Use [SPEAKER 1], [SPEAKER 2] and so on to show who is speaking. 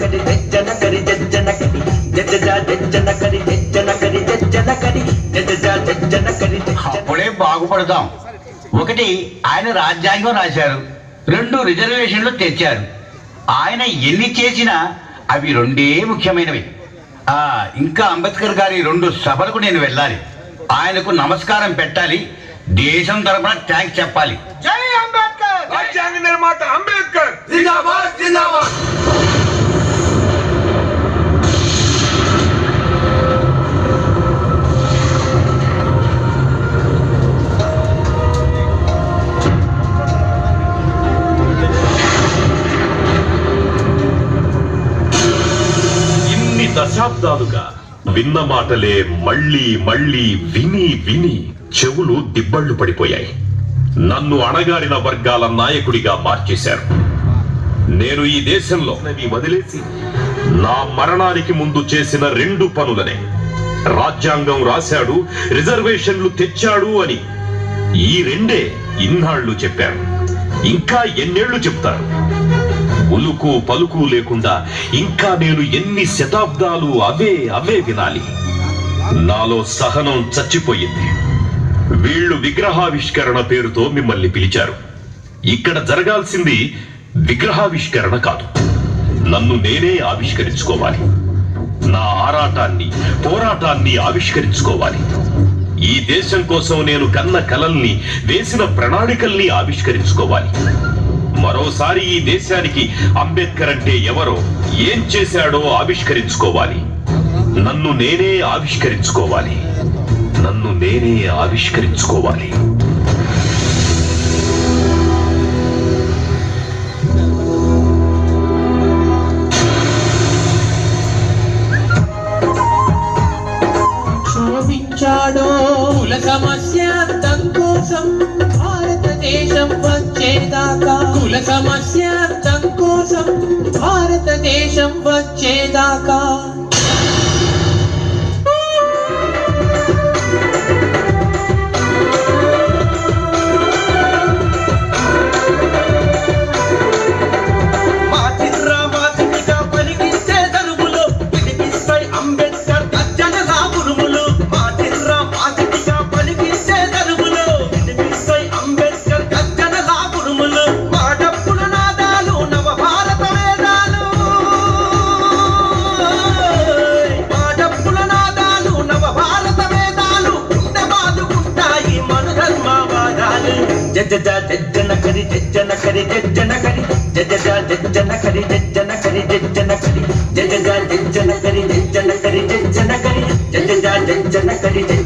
[SPEAKER 1] కరి జజ్జన కరి జజ్జన కరి జజ్జజా జజ్జన కరి జజ్జన కరి జజ్జన కరి జజ్జజా జజ్జన కరి
[SPEAKER 2] అప్పుడే బాగుపడతాం. ఒకటి ఆయన రాజ్యాంగం రాశారు. రెండు రిజర్వేషన్లు తెచ్చారు. ఆయన ఎన్ని చేసినా అవి రెండే ముఖ్యమైనవి. ఆ ఇంకా అంబేద్కర్ గారి రెండు సభలకు నేను వెళ్ళాలి. ఆయనకు నమస్కారం పెట్టాలి. దేశం తరపున థ్యాంక్స్ చెప్పాలి.
[SPEAKER 3] జై అంబేద్కర్!
[SPEAKER 4] రాజ్యాంగ నిర్మాత అంబేద్కర్!
[SPEAKER 3] జిందాబాద్ జిందాబాద్!
[SPEAKER 5] దశాబ్దాలుగా విన్న మాటలే మళ్ళీ మళ్ళీ విని విని చెవులు దిబ్బళ్ళు పడిపోయాయి. నన్ను అణగారిన వర్గాల నాయకుడిగా మార్చేశారు. నేను ఈ దేశంలో వదిలేసి నా మరణానికి ముందు చేసిన రెండు పనులనే. రాజ్యాంగం రాశాడు రిజర్వేషన్లు తెచ్చాడు అని ఈ రెండే ఇన్నాళ్ళు చెప్పారు. ఇంకా ఎన్నేళ్ళు చెప్తారు? ఒలుకు పలుకు లేకుండా ఇంకా నేను ఎన్ని శతాబ్దాలు అవే అవే వినాలి. నాలో సహనం చచ్చిపోయింది. వీళ్ళు విగ్రహావిష్కరణ పేరుతో మిమ్మల్ని పిలిచారు. ఇక్కడ జరగాల్సింది విగ్రహావిష్కరణ కాదు. నన్ను నేనే ఆవిష్కరించుకోవాలి. నా ఆరాటాన్ని పోరాటాన్ని ఆవిష్కరించుకోవాలి. ఈ దేశం కోసం నేను కన్న కలల్ని వేసిన ప్రణాళికల్ని ఆవిష్కరించుకోవాలి. మరోసారి ఈ దేశానికి అంబేద్కర్ అంటే ఎవరో ఏం చేశాడో ఆవిష్కరించుకోవాలి. నన్ను నేనే ఆవిష్కరించుకోవాలి. నన్ను నేనే ఆవిష్కరించుకోవాలి.
[SPEAKER 6] క్షోభించాడో కుల సమస్య కోసం భారతదేశం వచ్చేదాకా
[SPEAKER 1] జజ్జజ జజ్జన కరి జజ్జన కరి జజ్జన కరి జజజ జజ్జన కరి జజ్జన కరి జజ్జన కరి జజజ జజ్జన కరి జజ్జన కరి జజ్జన కరి జజజ జజ్జన కరి జజ్జన కరి జజ్జన కరి